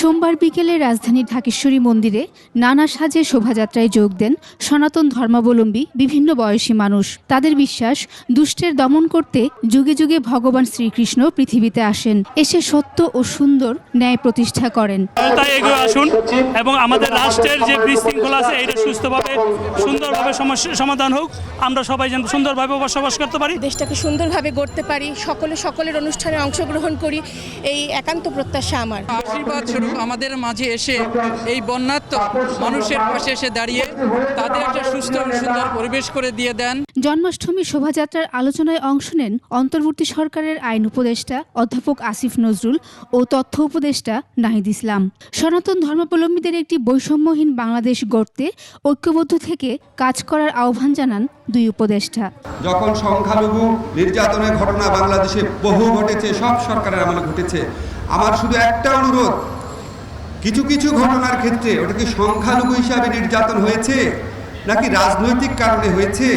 সোমবার বিকেলে রাজধানীর ঢাকেশ্বরী মন্দিরে নানা সাজে শোভাযাত্রায় যোগ দেন সনাতন ধর্মাবলম্বী বিভিন্ন বয়সী মানুষ। তাদের বিশ্বাস দুষ্টের দমন করতে যুগে যুগে ভগবান শ্রীকৃষ্ণ পৃথিবীতে আসেন। এসে সত্য ও সুন্দর ন্যায় প্রতিষ্ঠা করেন। তাই এগিয়ে আসুন এবং আমাদের রাষ্ট্রের যে বিশৃঙ্খলা আছে এটা সুস্থভাবে সুন্দরভাবে সমস্যা সমাধান হোক। আমরা সবাই যেন সুন্দরভাবে বসবাস করতে পারি। দেশটাকে সুন্দরভাবে গড়তে পারি। সকলে সকলের অনুষ্ঠানে অংশগ্রহণ করি। এই একান্ত প্রত্যাশা আমার। আশীর্বাদ স্বরূপ আমাদের মাঝে এসে এই বন্যাত্ম মানুষের পাশে এসে দাঁড়িয়ে তাদের একটা সুস্থ এবং সুন্দর পরিবেশ করে দিয়ে দেন। জন্মাষ্টমী শোভাযাত্রার আলোচনায় অংশ নেন অন্তর্বর্তী সরকারের আইন উপদেষ্টা অধ্যাপক আসিফ নজরুল ও তথ্য উপদেষ্টা নাহিদ ইসলাম। সনাতন ধর্মাবলম্বীদের একটি বৈষম্যহীন বাংলাদেশ গড়তে ঐক্যবদ্ধ থেকে কাজ করার আহ্বান জানান দুই উপদেষ্টা। যখন সংখ্যালঘু নির্যাতনের ঘটনা বাংলাদেশে বহু ঘটেছে সব সরকারের আমলে ঘটেছে। আমার শুধু একটা অনুরোধ কিছু কিছু ঘটনার ক্ষেত্রে ওটা কি সংখ্যালঘু হিসাবে নির্যাতন হয়েছে নাকি রাজনৈতিক কারণে হয়েছে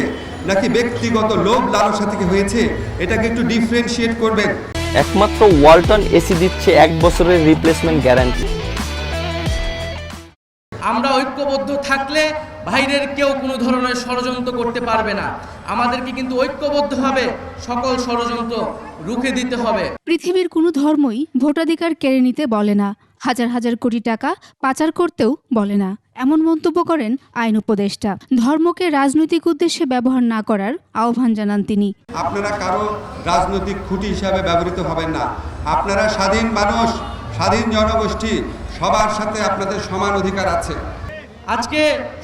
নাকি ব্যক্তিগত লোভ লালসা থেকে হয়েছে এটাকে একটু ডিফারেন্সিয়েট করবেন। একমাত্র ওয়ালটন এসি দিচ্ছে এক বছরের রিপ্লেসমেন্ট গ্যারান্টি আমরা ঐক্যবদ্ধ থাকলে বাইরের কেউ কোনো ধরনের ষড়যন্ত্র করতে পারবে না। আমাদেরকে কিন্তু ঐক্যবদ্ধভাবে সকল ষড়যন্ত্র রুখে দিতে হবে। পৃথিবীর কোনো ধর্মই ভোটাধিকার কেড়ে নিতে বলে না। হাজার হাজার কোটি টাকা পাচার করতেও বলে না। এমন মন্তব্য করেন আইন উপদেষ্টা। ধর্মকে রাজনৈতিক উদ্দেশ্যে ব্যবহার না করার আহ্বান জানান তিনি। আপনারা কারও রাজনৈতিক খুঁটি হিসাবে ব্যবহৃত হবেন না। আপনারা স্বাধীন মানুষ স্বাধীন জনগোষ্ঠী সবার সাথে আপনাদের সমান অধিকার আছে। আজকে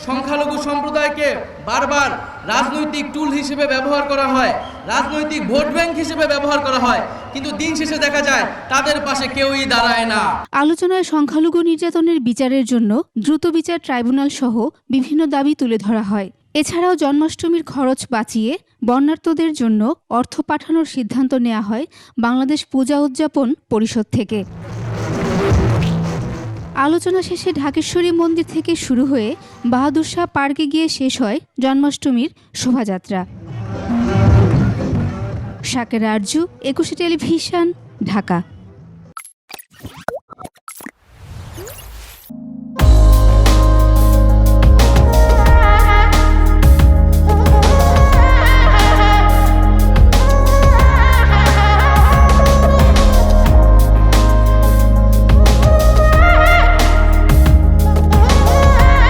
সংখ্যালঘু সম্প্রদায়কে বারবার রাজনৈতিক টুল হিসেবে ব্যবহার করা হয়, রাজনৈতিক ভোট ব্যাংক হিসেবে ব্যবহার করা হয়, কিন্তু দিন শেষে দেখা যায় তাদের পাশে কেউই দাঁড়ায় না। আলোচনায় সংখ্যালঘু নির্যাতনের বিচারের জন্য দ্রুত বিচার ট্রাইব্যুনাল সহ বিভিন্ন দাবি তুলে ধরা হয়। এছাড়াও জন্মাষ্টমীর খরচ বাঁচিয়ে বন্যার্তদের জন্য অর্থ পাঠানোর সিদ্ধান্ত নেওয়া হয় বাংলাদেশ পূজা উদযাপন পরিষদ থেকে। আলোচনা শেষে ঢাকেশ্বরী মন্দির থেকে শুরু হয়ে বাহাদুর শাহ পার্কে গিয়ে শেষ হয় জন্মাষ্টমীর শোভাযাত্রা। শাকের আরজু, একুশে টেলিভিশন, ঢাকা।